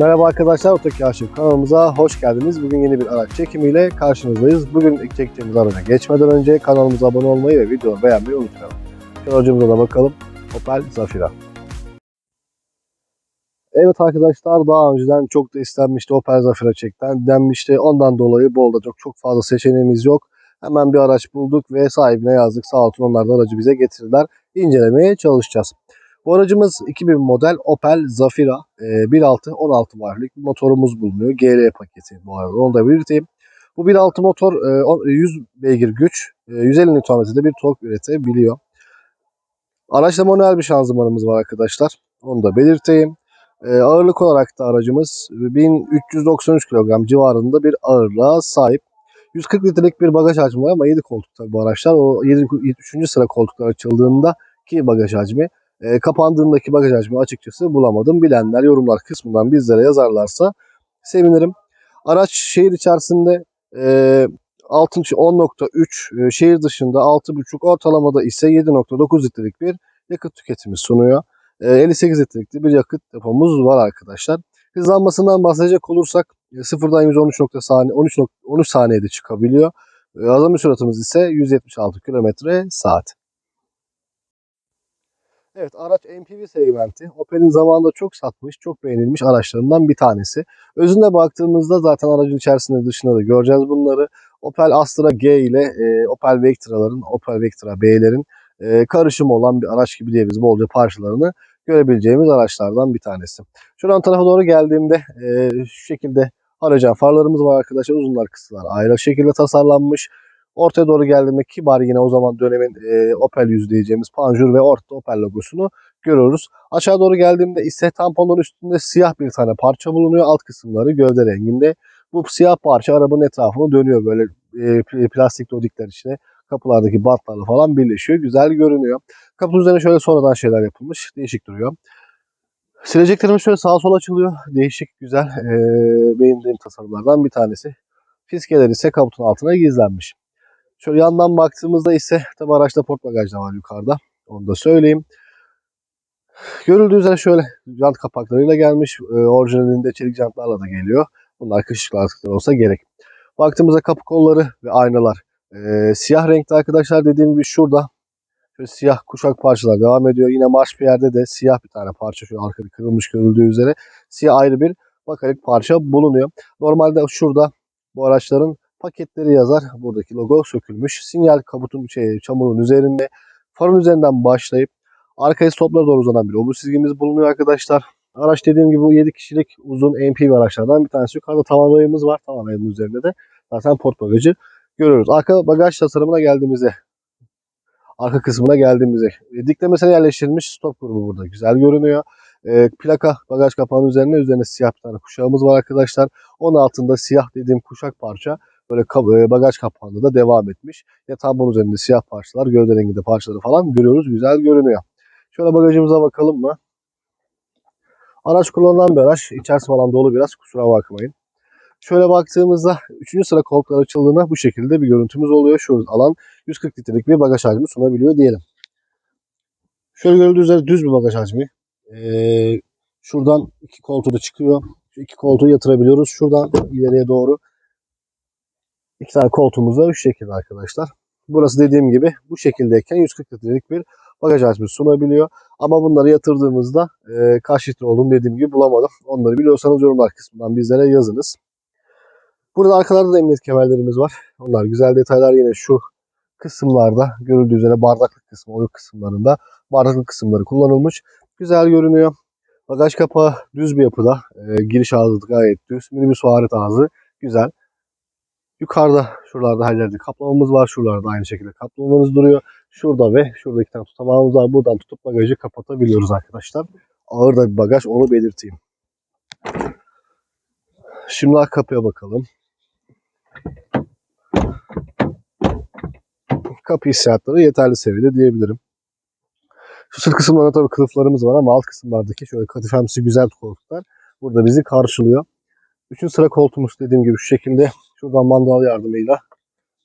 Merhaba arkadaşlar, Otoki Aşık kanalımıza hoş geldiniz. Bugün yeni bir araç çekimiyle karşınızdayız. Bugün ilk çekeceğimiz araca geçmeden önce kanalımıza abone olmayı ve videoyu beğenmeyi unutmayalım. Şu aracımıza da bakalım. Opel Zafira. Evet arkadaşlar daha önceden çok da istenmişti Opel Zafira çekten denmişti. Ondan dolayı Bol'da çok çok fazla seçeneğimiz yok. Hemen bir araç bulduk ve sahibine yazdık. Sağ olsun onlar da aracı bize getirdiler. İncelemeye çalışacağız. Bu aracımız 2000 model Opel Zafira. E, 1.6 16 wattlık bir motorumuz bulunuyor. GL paketi bu arada onu da belirteyim. Bu 1.6 motor e, on- 100 beygir güç, e, 150 Nm'de bir tork üretebiliyor. Araçta manuel bir şanzımanımız var arkadaşlar. Onu da belirteyim. E, ağırlık olarak da aracımız 1393 kilogram civarında bir ağırlığa sahip. 140 litrelik bir bagaj hacmi var ama 7 koltuk tabii bu araçlar. O 7, 3. sıra koltuklar açıldığında ki bagaj hacmi e, kapandığındaki bagaj hacmi açıkçası bulamadım. Bilenler yorumlar kısmından bizlere yazarlarsa sevinirim. Araç şehir içerisinde e, 6 10.3 e, şehir dışında 6.5 ortalamada ise 7.9 litrelik bir yakıt tüketimi sunuyor. E, 58 litrelik bir yakıt depomuz var arkadaşlar. Hızlanmasından bahsedecek olursak e, sıfırdan 113 nokta saniye 13, nok- 13 saniyede çıkabiliyor. E, azami süratimiz ise 176 km saat. Evet araç MPV segmenti. Opel'in zamanında çok satmış, çok beğenilmiş araçlarından bir tanesi. Özüne baktığımızda zaten aracın içerisinde dışında da göreceğiz bunları. Opel Astra G ile e, Opel Vectra'ların, Opel Vectra B'lerin e, karışımı olan bir araç gibi diyebiliriz. Bolca parçalarını görebileceğimiz araçlardan bir tanesi. Şuradan tarafa doğru geldiğimde e, şu şekilde aracın farlarımız var arkadaşlar. Uzunlar kısalar ayrı şekilde tasarlanmış. Ortaya doğru geldiğimde kibar yine o zaman dönemin e, Opel yüzü diyeceğimiz panjur ve ortada Opel logosunu görüyoruz. Aşağı doğru geldiğimde ise tamponun üstünde siyah bir tane parça bulunuyor. Alt kısımları gövde renginde. Bu siyah parça arabanın etrafını dönüyor böyle e, pl- plastik dodikler içine kapılardaki bantlarla falan birleşiyor. Güzel görünüyor. Kapının üzerine şöyle sonradan şeyler yapılmış. Değişik duruyor. Sileceklerimiz şöyle sağa sola açılıyor. Değişik, güzel. E, beğendiğim tasarımlardan bir tanesi. Fiskeler ise kaputun altına gizlenmiş. Şöyle yandan baktığımızda ise tabi araçta port bagaj da var yukarıda. Onu da söyleyeyim. Görüldüğü üzere şöyle jant kapaklarıyla gelmiş. E, orijinalinde çelik jantlarla da geliyor. Bunlar kışlık lastikler olsa gerek. Baktığımızda kapı kolları ve aynalar e, siyah renkte arkadaşlar dediğim gibi şurada şöyle siyah kuşak parçalar devam ediyor. Yine marş bir yerde de siyah bir tane parça şöyle arkada kırılmış görüldüğü üzere siyah ayrı bir bakarak parça bulunuyor. Normalde şurada bu araçların paketleri yazar. Buradaki logo sökülmüş. Sinyal kabutun şey, çamurun üzerinde. Farın üzerinden başlayıp arkaya stoplara doğru uzanan bir obur çizgimiz bulunuyor arkadaşlar. Araç dediğim gibi bu 7 kişilik uzun MPV araçlardan bir tanesi. Yukarıda tavan rayımız var. Tavan rayının üzerinde de zaten port bagajı görüyoruz. Arka bagaj tasarımına geldiğimizde arka kısmına geldiğimizde e, diklemesine yerleştirilmiş stop grubu burada güzel görünüyor. E, plaka bagaj kapağının üzerine üzerine siyah bir tane kuşağımız var arkadaşlar. Onun altında siyah dediğim kuşak parça böyle bagaj kapağında da devam etmiş. Yatağın üzerinde siyah parçalar, gövde renginde parçaları falan görüyoruz. Güzel görünüyor. Şöyle bagajımıza bakalım mı? Araç kullanılan bir araç. İçerisi falan dolu biraz. Kusura bakmayın. Şöyle baktığımızda 3. sıra koltuklar açıldığında bu şekilde bir görüntümüz oluyor. Şu alan 140 litrelik bir bagaj hacmi sunabiliyor diyelim. Şöyle görüldüğü üzere düz bir bagaj hacmi. Ee, şuradan iki koltuğu da çıkıyor. Şu iki koltuğu yatırabiliyoruz. Şuradan ileriye doğru iki tane koltuğumuz var. Şu şekilde arkadaşlar. Burası dediğim gibi bu şekildeyken 140 litrelik bir bagaj hacmi sunabiliyor. Ama bunları yatırdığımızda e, kaç litre olduğunu dediğim gibi bulamadım. Onları biliyorsanız yorumlar kısmından bizlere yazınız. Burada arkalarda da emniyet kemerlerimiz var. Onlar güzel detaylar yine şu kısımlarda görüldüğü üzere bardaklık kısmı, oyuk kısımlarında bardaklık kısımları kullanılmış. Güzel görünüyor. Bagaj kapağı düz bir yapıda. E, giriş ağzı gayet düz. Minibüs varit ağzı güzel. Yukarıda şuralarda her yerde kaplamamız var. Şuralarda aynı şekilde kaplamamız duruyor. Şurada ve şurada iki tane tutamağımız var. Buradan tutup bagajı kapatabiliyoruz arkadaşlar. Ağır da bir bagaj onu belirteyim. Şimdi arka kapıya bakalım. Kapı hissiyatları yeterli seviyede diyebilirim. Şu sırt kısımlarında tabii kılıflarımız var ama alt kısımlardaki şöyle katifemsi güzel koltuklar burada bizi karşılıyor. Üçüncü sıra koltuğumuz dediğim gibi şu şekilde şuradan mandal yardımıyla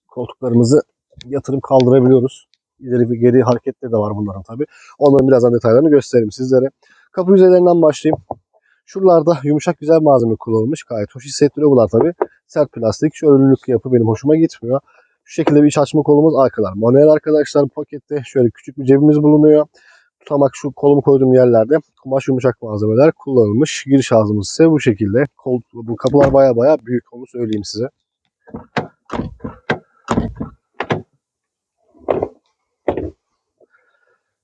koltuklarımızı yatırıp kaldırabiliyoruz. İleri ve geri hareketleri de var bunların tabii. Onların birazdan detaylarını göstereyim sizlere. Kapı yüzeylerinden başlayayım. Şuralarda yumuşak güzel malzeme kullanılmış. Gayet hoş hissettiriyor bunlar tabi. Sert plastik. Şöyle ürünlük yapı benim hoşuma gitmiyor. Şu şekilde bir iç açma kolumuz arkalar. Manuel arkadaşlar pakette şöyle küçük bir cebimiz bulunuyor. Tutamak şu kolumu koyduğum yerlerde kumaş yumuşak malzemeler kullanılmış. Giriş ağzımız ise bu şekilde. Kol, bu kapılar baya baya büyük onu söyleyeyim size.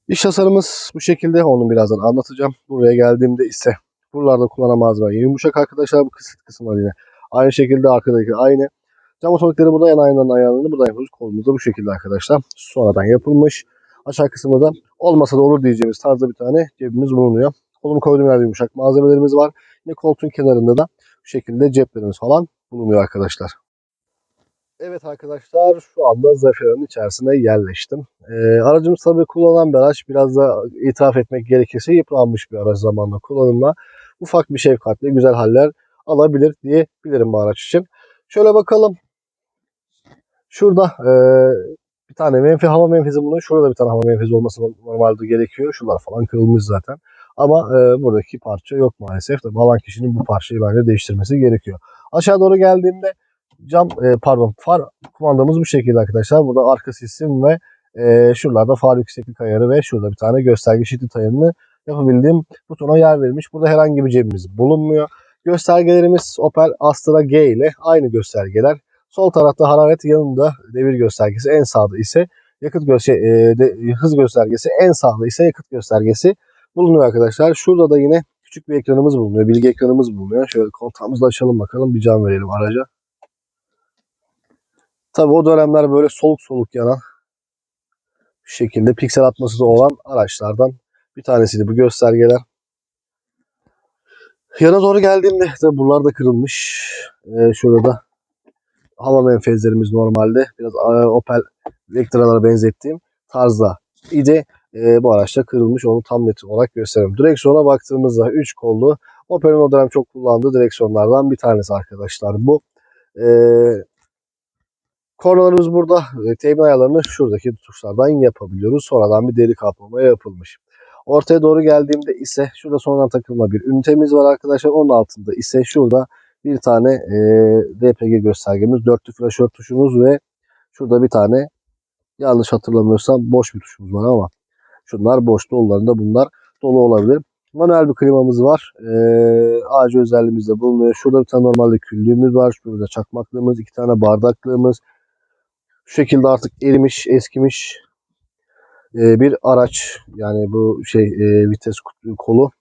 İş tasarımımız bu şekilde. Onu birazdan anlatacağım. Buraya geldiğimde ise buralarda kullanan malzeme yumuşak arkadaşlar bu kısıt kısımlar yine. Aynı şekilde arkadaki aynı. Cam otomatikleri burada yan aynaların ayarlarını burada yapıyoruz. Kolumuzda bu şekilde arkadaşlar. Sonradan yapılmış. Aşağı kısmında da olmasa da olur diyeceğimiz tarzda bir tane cebimiz bulunuyor. Kolumu koyduğum yerde yumuşak malzemelerimiz var. Yine koltuğun kenarında da bu şekilde ceplerimiz falan bulunuyor arkadaşlar. Evet arkadaşlar şu anda Zafira'nın içerisine yerleştim. Ee, aracımız tabii kullanan bir araç. Biraz da itiraf etmek gerekirse yıpranmış bir araç zamanla kullanımla. Ufak bir şefkatle güzel haller alabilir diyebilirim bu araç için. Şöyle bakalım. Şurada e, bir tane menfi hava menfezi bulunuyor. Şurada bir tane hava menfezi olması normalde gerekiyor. Şunlar falan kırılmış zaten. Ama e, buradaki parça yok maalesef. Tabii alan kişinin bu parçayı bence değiştirmesi gerekiyor. Aşağı doğru geldiğimde cam e, pardon far kumandamız bu şekilde arkadaşlar. Burada arka sistem ve e, şuralarda far yükseklik ayarı ve şurada bir tane gösterge şiddet ayarını yapabildiğim butona yer verilmiş. Burada herhangi bir cebimiz bulunmuyor. Göstergelerimiz Opel Astra G ile aynı göstergeler. Sol tarafta hararet yanında devir göstergesi en sağda ise yakıt gö şey, e, de, hız göstergesi en sağda ise yakıt göstergesi bulunuyor arkadaşlar. Şurada da yine küçük bir ekranımız bulunuyor. Bilgi ekranımız bulunuyor. Şöyle kontağımızı açalım bakalım. Bir can verelim araca. Tabii o dönemler böyle soluk soluk yanan şekilde piksel atması da olan araçlardan bir tanesiydi bu göstergeler. Yana doğru geldiğimde de buralar da kırılmış. Ee, şurada da hava menfezlerimiz normalde biraz e, Opel Vectra'lara benzettiğim tarzda idi. E, bu araçta kırılmış onu tam net olarak göstereyim. Direksiyona baktığımızda 3 kollu Opel'in o dönem çok kullandığı direksiyonlardan bir tanesi arkadaşlar bu. E, kornalarımız burada. E, temin ayarlarını şuradaki tuşlardan yapabiliyoruz. Sonradan bir deri kaplama yapılmış. Ortaya doğru geldiğimde ise şurada sonradan takılma bir ünitemiz var arkadaşlar. Onun altında ise şurada bir tane e, DPG göstergemiz, dörtlü flaşör tuşumuz ve şurada bir tane yanlış hatırlamıyorsam boş bir tuşumuz var ama şunlar boş dolularında bunlar dolu olabilir. Manuel bir klimamız var. E, AC özelliğimiz de bulunuyor. Şurada bir tane normalde küllüğümüz var. Şurada çakmaklığımız, iki tane bardaklığımız. Şu şekilde artık erimiş, eskimiş e, bir araç. Yani bu şey e, vites kolu.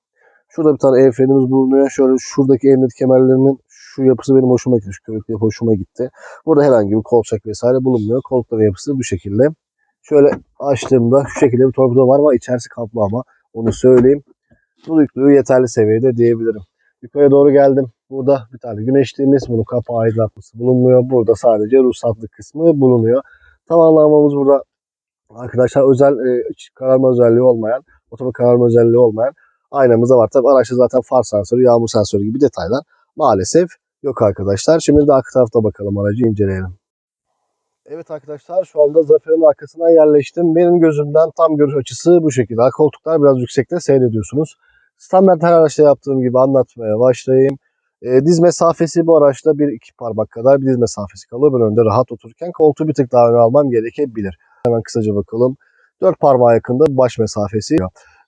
Şurada bir tane el frenimiz bulunuyor. Şöyle şuradaki emniyet kemerlerinin şu yapısı benim hoşuma gitti. Şu körüklü hoşuma gitti. Burada herhangi bir kolçak vesaire bulunmuyor. Koltukların yapısı bu şekilde. Şöyle açtığımda şu şekilde bir torpido var ama içerisi kaplı ama onu söyleyeyim. Bu büyüklüğü yeterli seviyede diyebilirim. Yukarıya doğru geldim. Burada bir tane güneşliğimiz. Bunun kapağı aydınlatması bulunmuyor. Burada sadece ruhsatlı kısmı bulunuyor. Tavanlamamız burada arkadaşlar özel e, kararma özelliği olmayan, otomatik kararma özelliği olmayan aynamız da var. Tabi araçta zaten far sensörü, yağmur sensörü gibi detaylar maalesef yok arkadaşlar. Şimdi de arka tarafta bakalım aracı inceleyelim. Evet arkadaşlar şu anda Zafer'in arkasına yerleştim. Benim gözümden tam görüş açısı bu şekilde. Koltuklar biraz yüksekte seyrediyorsunuz. Standart her araçta yaptığım gibi anlatmaya başlayayım. E, diz mesafesi bu araçta bir iki parmak kadar bir diz mesafesi kalıyor. Ben önde rahat otururken koltuğu bir tık daha öne almam gerekebilir. Hemen kısaca bakalım. Dört parmağa yakında baş mesafesi.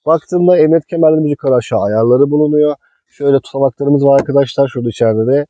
Baktığımda emniyet kemerlerimiz yukarı aşağı ayarları bulunuyor. Şöyle tutamaklarımız var arkadaşlar. Şurada içeride de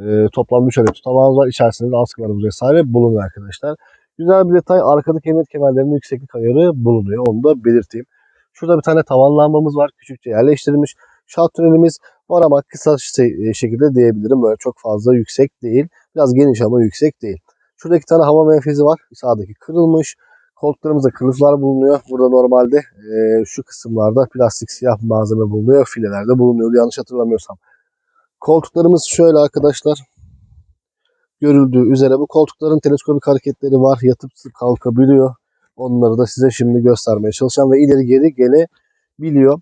e, toplam 3 adet tutamağımız var. İçerisinde de askılarımız vesaire bulunuyor arkadaşlar. Güzel bir detay. Arkadaki emniyet kemerlerinin yükseklik ayarı bulunuyor. Onu da belirteyim. Şurada bir tane tavan lambamız var. Küçükçe yerleştirilmiş. Şalt tünelimiz var ama kısa e, şekilde diyebilirim. Böyle çok fazla yüksek değil. Biraz geniş ama yüksek değil. Şurada iki tane hava menfezi var. Sağdaki kırılmış. Koltuklarımızda kılıflar bulunuyor. Burada normalde e, şu kısımlarda plastik siyah malzeme bulunuyor. Filelerde bulunuyordu yanlış hatırlamıyorsam. Koltuklarımız şöyle arkadaşlar. Görüldüğü üzere bu koltukların teleskopik hareketleri var. Yatıp kalkabiliyor. Onları da size şimdi göstermeye çalışacağım ve ileri geri gelebiliyor.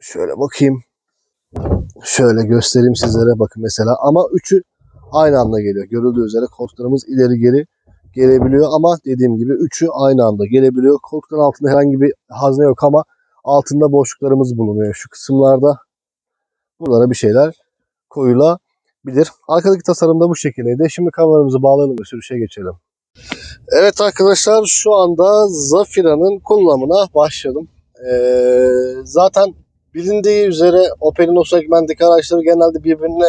Şöyle bakayım. Şöyle göstereyim sizlere bakın mesela ama üçü aynı anda geliyor. Görüldüğü üzere koltuklarımız ileri geri gelebiliyor ama dediğim gibi üçü aynı anda gelebiliyor. Koltukların altında herhangi bir hazne yok ama altında boşluklarımız bulunuyor. Şu kısımlarda buralara bir şeyler koyulabilir. Arkadaki tasarım da bu şekildeydi. Şimdi kameramızı bağlayalım ve sürüşe geçelim. Evet arkadaşlar şu anda Zafira'nın kullanımına başladım. Ee, zaten bilindiği üzere Opel'in o segmentteki araçları genelde birbirine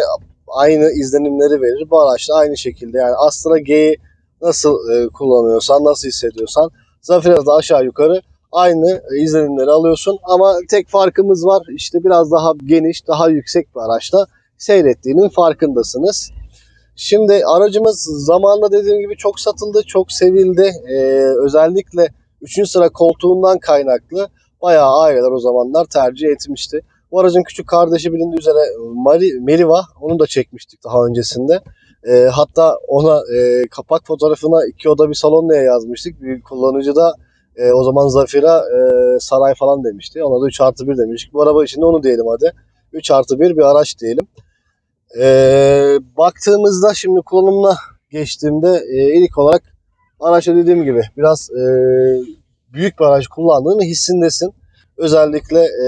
aynı izlenimleri verir. Bu araç da aynı şekilde yani Astra G'yi nasıl e, kullanıyorsan, nasıl hissediyorsan Zafira'da aşağı yukarı aynı e, izlenimleri alıyorsun. Ama tek farkımız var. İşte biraz daha geniş, daha yüksek bir araçta seyrettiğinin farkındasınız. Şimdi aracımız zamanında dediğim gibi çok satıldı, çok sevildi. Ee, özellikle 3. sıra koltuğundan kaynaklı bayağı aileler o zamanlar tercih etmişti. Bu aracın küçük kardeşi bilindiği üzere Mari, Meriva, onu da çekmiştik daha öncesinde. Ee, hatta ona e, kapak fotoğrafına iki oda bir salon diye yazmıştık. Bir kullanıcı da e, o zaman Zafira e, saray falan demişti. Ona da 3 artı 1 demiştik. Bu araba için de onu diyelim hadi. 3 artı 1 bir araç diyelim. Ee, baktığımızda şimdi kullanımına geçtiğimde e, ilk olarak araçta dediğim gibi biraz e, büyük bir araç kullandığını hissindesin. Özellikle e,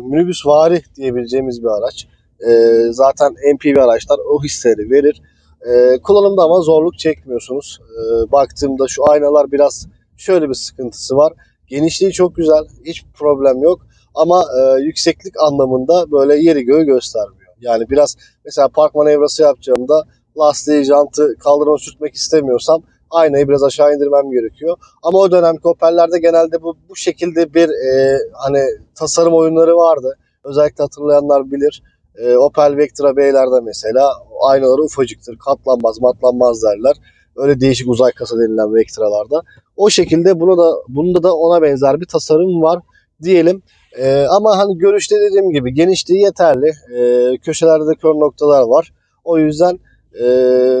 minibüs vari diyebileceğimiz bir araç. E, zaten MPV araçlar o hisleri verir. E, kullanımda ama zorluk çekmiyorsunuz. E, baktığımda şu aynalar biraz şöyle bir sıkıntısı var. Genişliği çok güzel. Hiç problem yok. Ama e, yükseklik anlamında böyle yeri göğü göstermiyor. Yani biraz mesela park manevrası yapacağımda lastiği, jantı kaldırıma sürtmek istemiyorsam aynayı biraz aşağı indirmem gerekiyor. Ama o dönemki Opel'lerde genelde bu, bu şekilde bir e, hani tasarım oyunları vardı. Özellikle hatırlayanlar bilir. E, Opel Vectra B'lerde mesela aynaları ufacıktır. Katlanmaz, matlanmaz derler. Öyle değişik uzay kasa denilen Vectra'larda. O şekilde bunu da bunda da ona benzer bir tasarım var diyelim. Ee, ama hani görüşte dediğim gibi genişliği yeterli. Ee, köşelerde de kör noktalar var. O yüzden e,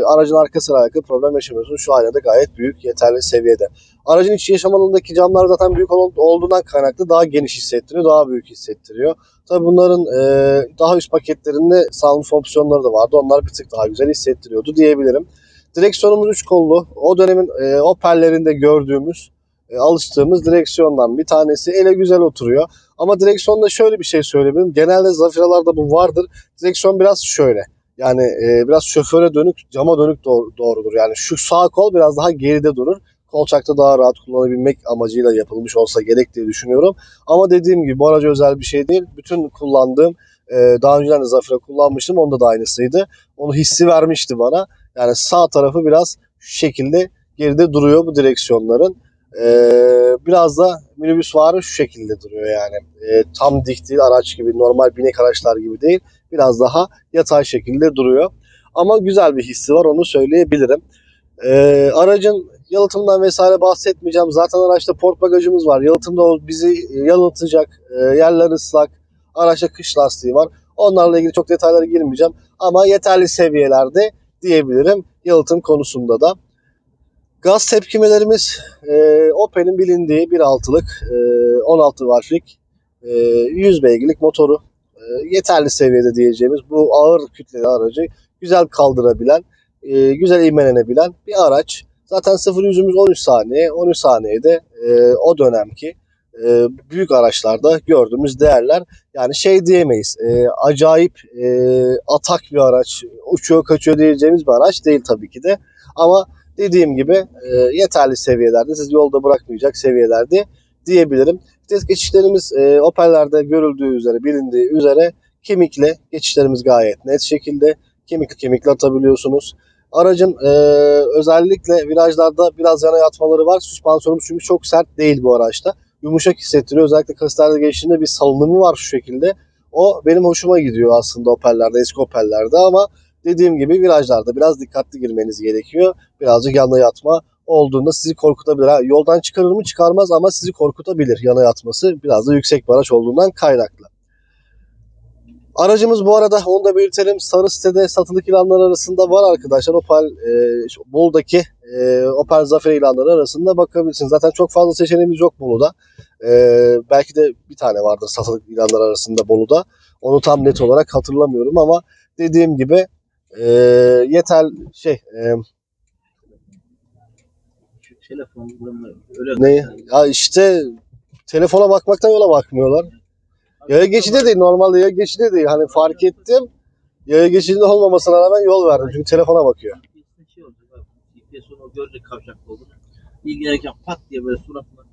aracın arkasına alakalı problem yaşamıyorsunuz. Şu aynada gayet büyük, yeterli seviyede. Aracın iç yaşam alanındaki camlar zaten büyük ol- olduğundan kaynaklı daha geniş hissettiriyor, daha büyük hissettiriyor. Tabii bunların e, daha üst paketlerinde sound opsiyonları da vardı. Onlar bir tık daha güzel hissettiriyordu diyebilirim. Direksiyonumuz 3 kollu. O dönemin e, Opel'lerinde gördüğümüz, e, alıştığımız direksiyondan bir tanesi. Ele güzel oturuyor. Ama direksiyonda şöyle bir şey söyleyebilirim. Genelde Zafiralarda bu vardır. Direksiyon biraz şöyle. Yani e, biraz şoföre dönük, cama dönük doğru, doğrudur. Yani şu sağ kol biraz daha geride durur. Kolçakta daha rahat kullanabilmek amacıyla yapılmış olsa gerek diye düşünüyorum. Ama dediğim gibi bu araca özel bir şey değil. Bütün kullandığım, e, daha önceden de Zafira kullanmıştım. Onda da aynısıydı. Onu hissi vermişti bana. Yani sağ tarafı biraz şu şekilde geride duruyor bu direksiyonların. Ee, biraz da minibüs varı şu şekilde duruyor yani. Ee, tam dik değil araç gibi normal binek araçlar gibi değil. Biraz daha yatay şekilde duruyor. Ama güzel bir hissi var onu söyleyebilirim. Ee, aracın yalıtımdan vesaire bahsetmeyeceğim. Zaten araçta port bagajımız var. Yalıtımda bizi yalıtacak. E, yerler ıslak. Araçta kış lastiği var. Onlarla ilgili çok detaylara girmeyeceğim. Ama yeterli seviyelerde diyebilirim yalıtım konusunda da. Gaz tepkimelerimiz e, Opel'in bilindiği 1.6'lık e, 16 wattlik e, 100 beygirlik motoru e, yeterli seviyede diyeceğimiz bu ağır kütleli aracı güzel kaldırabilen, e, güzel ivmelenebilen bir araç. Zaten 0 yüzümüz 13 saniye, 13 saniyede e, o dönemki e, büyük araçlarda gördüğümüz değerler. Yani şey diyemeyiz, e, acayip e, atak bir araç, uçuyor kaçıyor diyeceğimiz bir araç değil tabii ki de. Ama dediğim gibi e, yeterli seviyelerde, siz yolda bırakmayacak seviyelerde diyebilirim. Vites geçişlerimiz e, Opel'lerde görüldüğü üzere, bilindiği üzere kemikle geçişlerimiz gayet net şekilde. Kemikli kemikli atabiliyorsunuz. Aracın e, özellikle virajlarda biraz yana yatmaları var. Süspansiyonumuz çünkü çok sert değil bu araçta. Yumuşak hissettiriyor. Özellikle kasıtlarda geçtiğinde bir salınımı var şu şekilde. O benim hoşuma gidiyor aslında Opel'lerde, eski Opel'lerde ama dediğim gibi virajlarda biraz dikkatli girmeniz gerekiyor. Birazcık yana yatma olduğunda sizi korkutabilir. Ha, yoldan çıkarır mı çıkarmaz ama sizi korkutabilir yana yatması. Biraz da yüksek bir araç olduğundan kaynaklı. Aracımız bu arada onu da belirtelim. Sarı sitede satılık ilanlar arasında var arkadaşlar. Opel e, Bolu'daki e, Opel Zafer ilanları arasında bakabilirsiniz. Zaten çok fazla seçeneğimiz yok Bolu'da. E, belki de bir tane vardır satılık ilanlar arasında Bolu'da. Onu tam net olarak hatırlamıyorum ama dediğim gibi e, yeter şey e, telefonlarını öyle ne ya işte telefona bakmaktan yola bakmıyorlar. Yaya geçidi değil. Normalde yaya geçidi değil. Hani fark ettim. Yaya geçidinde olmamasına rağmen yol verdim. Çünkü telefona bakıyor. Şey abi. GPS onu görecek kavşakta olduğunu. İlgilenirken pat diye böyle suratına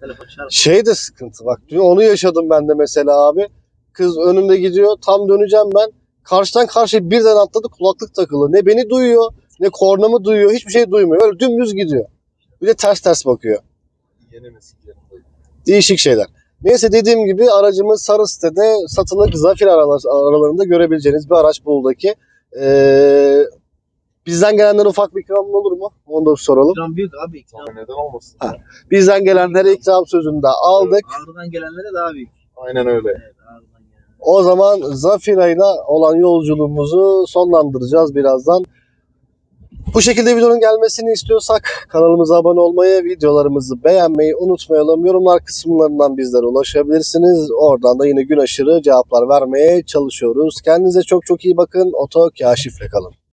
telefon çarpar. Şey de sıkıntı bak. Dün onu yaşadım ben de mesela abi. Kız önümde gidiyor. Tam döneceğim ben. Karşıdan karşıya birden atladı. Kulaklık takılı. Ne beni duyuyor ne kornamı duyuyor. Hiçbir şey duymuyor. Böyle dümdüz gidiyor. Bir de ters ters bakıyor. Yeni nesil Değişik şeyler. Neyse dediğim gibi aracımız sarı sitede satılık Zafir aralar- aralarında görebileceğiniz bir araç buldaki. Ee, bizden gelenler ufak bir ikram olur mu? Onu da soralım. İkram büyük abi. İkram. Tabii neden olmasın? Ha. Bizden gelenlere ikram sözünü de aldık. Ağrı'dan gelenlere daha büyük. Aynen öyle. Evet. O zaman Zafira'yla olan yolculuğumuzu sonlandıracağız birazdan. Bu şekilde videonun gelmesini istiyorsak kanalımıza abone olmayı, videolarımızı beğenmeyi unutmayalım. Yorumlar kısımlarından bizlere ulaşabilirsiniz. Oradan da yine gün aşırı cevaplar vermeye çalışıyoruz. Kendinize çok çok iyi bakın. Oto Kaşif'le kalın.